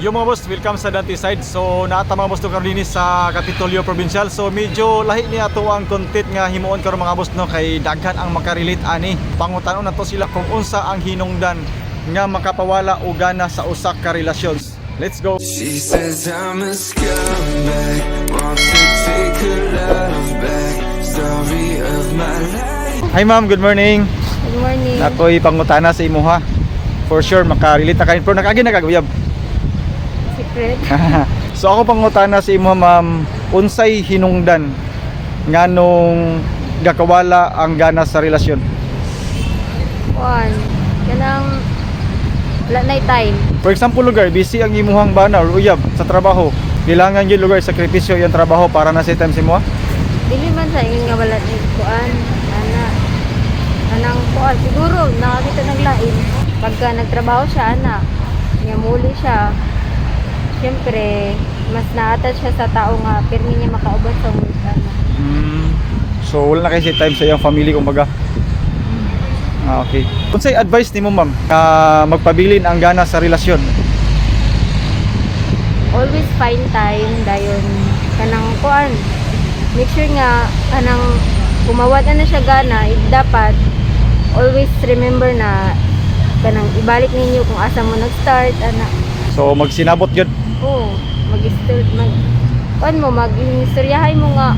Yo mga boss, welcome sa Dante Side. So naata mga boss to karon dinhi sa Kapitolyo Provincial. So medyo lahi ni ato ang content nga himuon karon mga boss no kay daghan ang makarelate ani. Pangutanon nato sila kung unsa ang hinungdan nga makapawala o gana sa usa ka relasyon. Let's go. She says I'm a scumbag, wants to take her love back. Story of my life. Hi ma'am, good morning. Good morning. Ako'y pangutana sa imo ha. For sure makarelate na kayo pero nakagi na kaguyab. Secret. so ako pangutana sa imo ma'am, unsay hinungdan nganong gakawala ang gana sa relasyon? One. Kanang wala na time. For example lugar, busy ang imuhang bana or uyab sa trabaho. Kailangan yung lugar sakripisyo yung trabaho para na sa time si mo. Dili man sa ingon nga wala ni kuan. Ana. Anang kuan siguro nakakita naglain. Pagka nagtrabaho siya ana, nga muli siya. Siyempre, mas na-attach siya sa tao nga pirmi niya makauban sa mga ano. Hmm. So wala na kayo si time sa iyang family kumbaga. Ah, okay. Unsay advice nimo ma'am nga magpabilin ang gana sa relasyon? always find time dayon kanang kuan make sure nga kanang kumawat na siya gana dapat always remember na kanang ibalik ninyo kung asa mo nag-start ana So magsinabot gyud. Oh mag-start mag kuan mo mag-istoryahay mo nga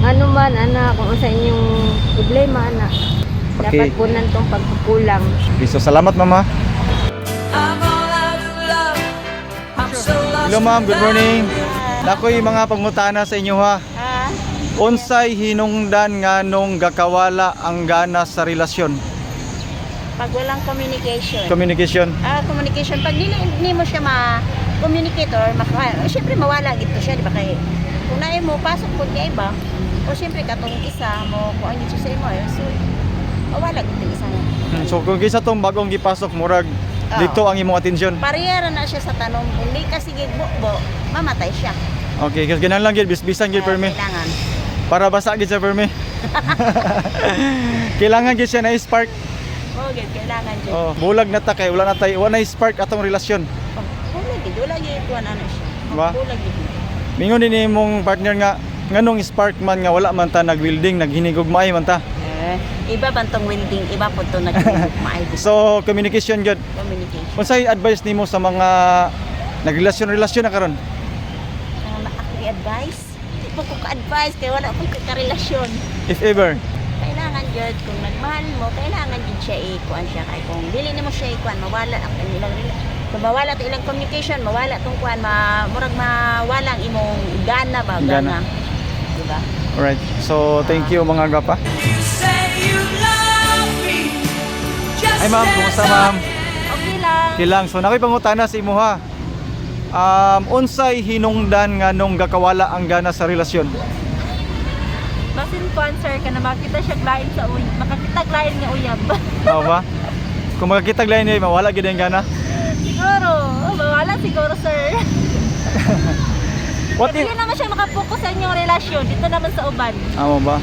ano man ana kung sa inyong problema ana Okay. dapat punan tong pagkukulang Okay, so salamat mama. Hello ma'am, good morning. Nakoy mga pangutana sa inyo ha. ah Unsay hinungdan nganong gakawala ang gana sa relasyon? pag walang communication. Communication. ah, communication. Pag hindi, mo siya ma-communicate or maka, oh, syempre mawala gito siya, di ba? Kaya kung naay mo, pasok po kay iba, o syempre katong isa mo, kung ano siya sa imo, eh, so, mawala gito isa nga. Hmm, So kung kisa tong bagong gipasok murag Oo. dito ang imong atensyon. Parehara na siya sa tanong, kung di ka sige bukbo, mamatay siya. Okay, kasi ganun lang gid bisbisan gid Ah, permi. Kailangan. Para basa gid sa permi. Kailangan gid siya na spark. Oo, gid, kailangan dyan. Oh, bulag na ta kay wala na tay wala na spark atong relasyon. Oh, Wala gid, kuhan ano siya. Ba? Wala gid. Mingon din imong partner nga nganong spark man nga wala man ta nag-welding, naghinigugmay man ta. Eh, iba bantong welding, iba po ito nag-maayos. So communication gid. communication. Unsay advice nimo sa mga nagrelasyon-relasyon na karon? Ang ako i-advise? Di po ko ka-advise kaya wala ko ka-relasyon. If ever. Kailangan jud kung nagmahal mo, kailangan jud siya ikuan siya kay kung dili nimo siya ikuan mawala ang ilang kung mawala to ilang communication, mawala tong kuan, ma, murag mawala ang imong gana ba, Gana. gana. Diba? Alright. So thank you mga gapa. Hi ma'am, kumusta ma'am? Okay lang. Okay lang. So nakoy pangutana sa imo ha. Um, unsay hinungdan nga nung gakawala ang gana sa relasyon? Basin sponsor ka na makita siya lain sa uy, makakita lain nga uyab. Mao ba? Kung makakita lain niya, mawala gid ang gana. Mawala siguro sir. What if Hindi naman siya makapokus sa inyong relasyon dito naman sa uban. Amo ba?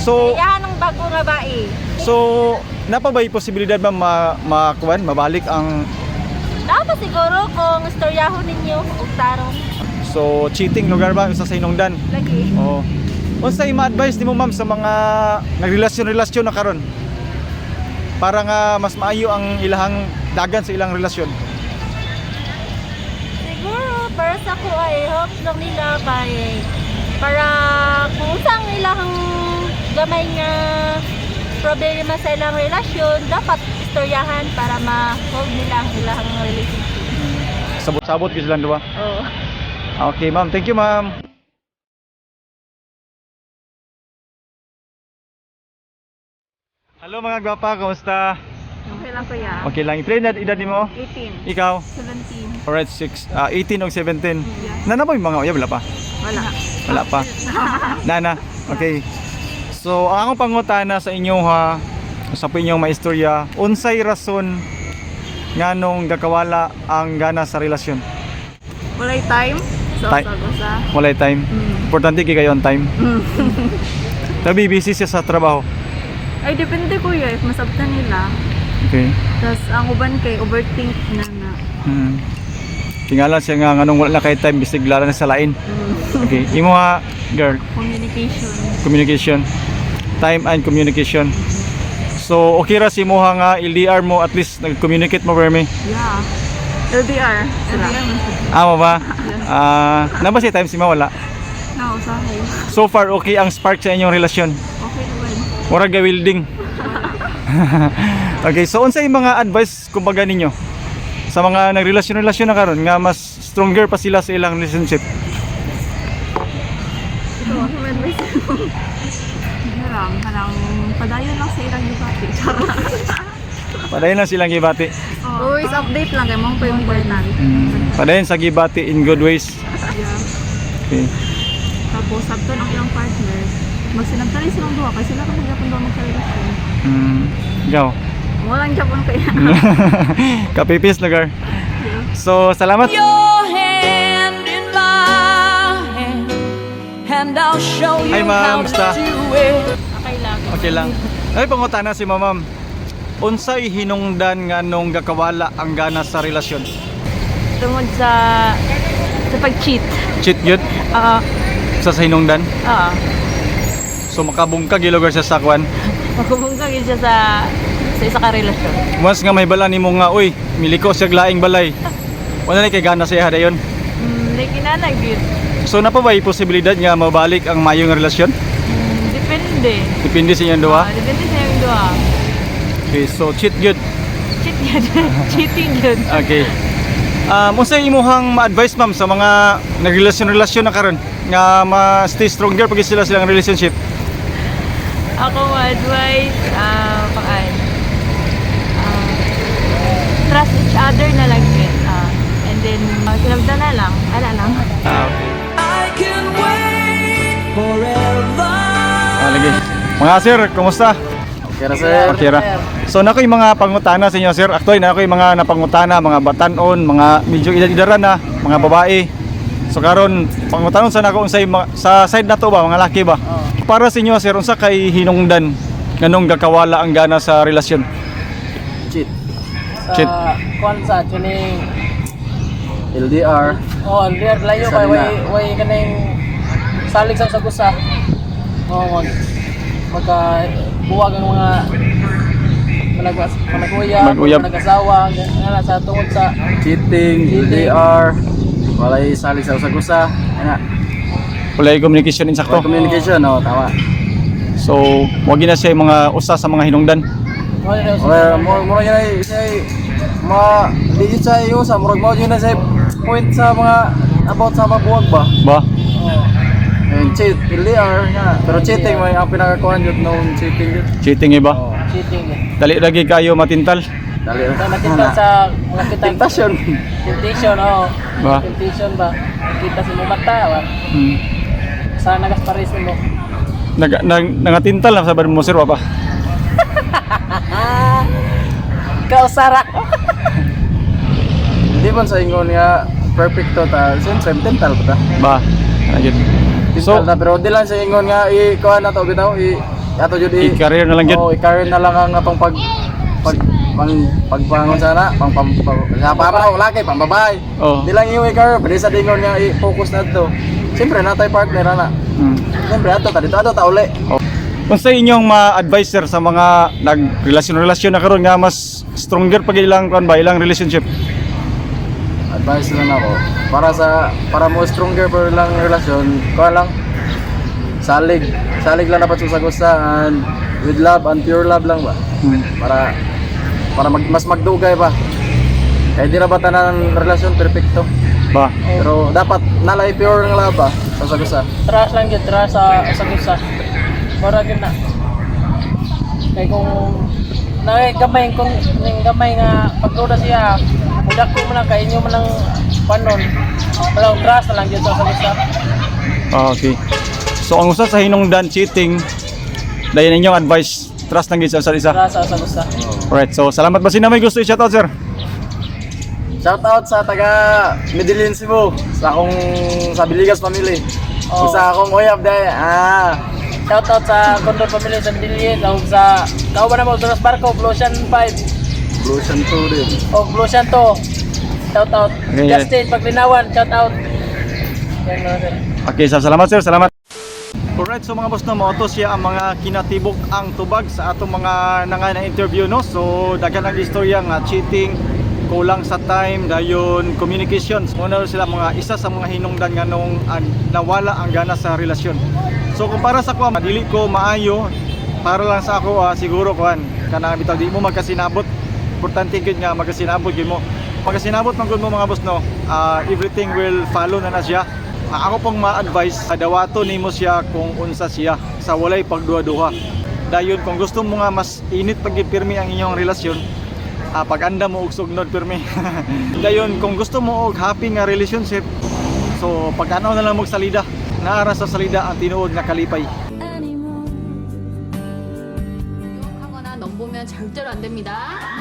So Kaya ng bago nga bae. so napa ba yung posibilidad ba ma makuan mabalik ang Dapat siguro kung istoryahon ninyo og tarong so cheating lugar ba sa hinungdan? lagi. Oo. Unsay ma-advise nimo ma'am sa mga nagrelasyon-relasyon na karon? Para nga mas maayo ang ilahang dagan sa ilang relasyon. Siguro para sa ko ay hope lang nila by para kung sang ilang gamay nga problema sa ilang relasyon dapat istoryahan para ma-hold nila ang ilang relationship. Sabot-sabot gyud lang duwa. Oo. Okay, ma'am. Thank you, ma'am. Hello mga gwapa, kumusta? Okay lang kuya. Okay lang. I-play na edad mo? 18, Ikaw? 17. Alright, 6, ah 18 o 17. Nana ba yung mga uya? Wala pa? Wala. Wala pa. Nana. Okay. So, ang akong pangutana sa inyo ha, sa inyong maistorya, unsay rason nga nung gakawala ang gana sa relasyon? Walay time? So, Time. sa Walay time. Importante kay kayo on time. Tabi busy siya sa trabaho. Ay, depende kuya, if masabtan nila. Okay. Tapos, ang uban kay overthink na na. Hmm. Tingala siya nga nganong wala na kay time bisig lara na sa lain. Okay, imo nga girl, Communication. communication. Time and communication. So okay ra si mo nga LDR mo at least nag-communicate mo vermi. Yeah. LDR. LDR Amo ba? Ah, na ba si time si mawala? nausahay. So far okay ang spark sa inyong relasyon. Okay naman. Mura ga welding. okay, so unsay mga advice kumbaga ninyo sa mga nagrelasyon-relasyon na karon nga mas stronger pa sila sa ilang relationship? Ito, ano man ba Harang, harang padayon lang sa ilang. Charot. Padayon lang silang gibati. Always update lang kay mong pa yung important. Padayon sa gibati in good ways. Yeah. Okay. Tapos, sabton ang ilang partner. Magsinagtali silang duha kasi sila kapag yapon duha magkarelasyon. Mm, ikaw. Walang Japon kaya. Kapipis lugar. So, salamat. your hand in my hand, and I'll show you Hi, ma'am. how Basta. to do it. Okay lang. Okay lang. Ay pangutana si mamam. Unsay hinungdan nga nung gakawala ang gana sa relasyon? Tungod sa sa pag-cheat. Cheat yun? Ah, Sa sa hinungdan? ah. So makabungkag ilugar sa sakwan. Magkubungkag yun siya sa sa isa ka relasyon. Once nga may bala nimo nga, uy, miliko siya laing balay. Wala na kay gana siya dayon. Hmm, like inanag yun. So na pa ba posibilidad nga mabalik ang mayong relasyon? Hmm, depende. Depende sa inyong duha. Ah, depende sa yung duha. Okay, so cheat good. Cheat yun. Cheating yun. Okay. Um, unsay imuhang ma-advise ma'am sa mga nagrelasyon-relasyon na karon nga ma-stay stronger pag sila silang relationship? Ako ma-advise, ah, pakaan. Ah, trust each other na lang din. Ah, and then, uh, kinabda na lang. Ala lang. Ah, okay. I can wait forever. Lagi. Mga sir, kumusta? Okay ra sir. Okay ra. So na yung mga pangutana sa inyo sir. Actually na yung mga napangutana, mga batanon, mga medyo edad-edaran na, mga babae. So karon pangutanon sa nako unsay sa side na to ba mga laki ba? Para sa inyo sir unsa kay hinungdan nganong gakawala ang gana sa relasyon? Cheat. Cheat. sa kwan sa tuning LDR. oh LDR layo kay way way kaning salig sa sagusa oh mag magka buwag ang mga managwas managuyab Mag-uyab. nag-asawa nga sa tungod sa Cheating, LDR. Walay salig sa usagusa. Ana. Wala yung communication Oh. insakto. Communication, oh, tama. So wag na siya yung mga usa sa mga hinungdan. Wala mo yun ay say ma di yun sa iyo sa murag mo yun na say point sa mga about sa mga buwag ba. Ba? oh, And cheat, LDR nga. Pero cheating may ang pinakakuan yun nung cheating yun. Cheating iba. Oh. cheating yun. Dali lagi kayo matintal. Dali. Sa nakita sa mga kita Tentasyon. temptation oh Ba? temptation ba kita sa mga mata Hmm. Sa nagaspares mo Nag, nag, nangatintal na sabi mo sir pa. kausara Di man sa ingon nga perfect to ta. Siyempre, dental pa ta. Ba? Ayun. So, na, pero di lang sa ingon nga i kuha na to bitaw i ato jud i i-career na lang yun. Oh, i-career na lang ang atong pag pag pang pagpangon sana, pang pang pang sa para wala kay pambabay. Oh. Di lang yung i-career, pwede sa dingon nga i-focus na to. Siyempre na tayo partner ana. Hmm. Siyempre ato ta dito ato ta uli. Kung sa inyong ma-advise sir sa mga nagrelasyon-relasyon na karon nga mas stronger pag ilang kan ba ilang relationship. Advice lang ako para sa para mo stronger per lang relasyon, kuha lang salig. Salig lang dapat sa gusta and with love and pure love lang ba. Hmm. para para mag, mas magdugay ba kaya di na ba tanan relasyon perfecto Ba? pero dapat nalay pure ng love ba sa sagusa trust lang yun trust sa sa gusa para yun na kay kung na gamay kung ning gamay nga pagduda siya mudak ko man kay inyo man lang panon pero na lang yun sa sa gusa Ah, okay. So ang usa sa hinungdan cheating dayon inyong advice trust lang gid sa isa. trust sa sa gusa Alright. So salamat ba sino may gusto i-shoutout sir? Shout out sa taga Medellin Cebu sa akong sa Biligas family Oh. sa akong uyab day ah shout out sa Condor Family sa Dilien o sa kauban na mo Duras Barco Blusian 5 Blution 2 din o Blusian 2 Shout out. Okay. Justin, paglinawan, shout out. Okay, sir. Salamat sir. Salamat. Alright, so mga boss no, mo siya ang mga kinatibok ang tubag sa atong mga nangay na interview no. So daghan ang istorya nga cheating, kulang sa time, dayon communications. Muna sila mga isa sa mga hinungdan nga nung ah, nawala ang gana sa relasyon. So kung para sa ko, madili ko maayo para lang sa ako ah, siguro kuan kana bitaw di mo magkasinabot. Importante gyud nga magkasinabot gyud mo. Magkasinabot man gyud mo mga boss no. ah, everything will follow na na siya. Ah, ako pong ma-advise, dawato nimo siya kung unsa siya sa walay pagduha-duha. Dayon kung gusto mo nga mas init pagipirmi ang inyong relasyon, ah, pag-anda mo og sugnod pirmi. Dayon kung gusto mo og happy nga relationship, so pag-ano na lang mo og salida. Naara sa salida ang tinuod nga kalipay. 하거나 넘보면 절대로 안 됩니다.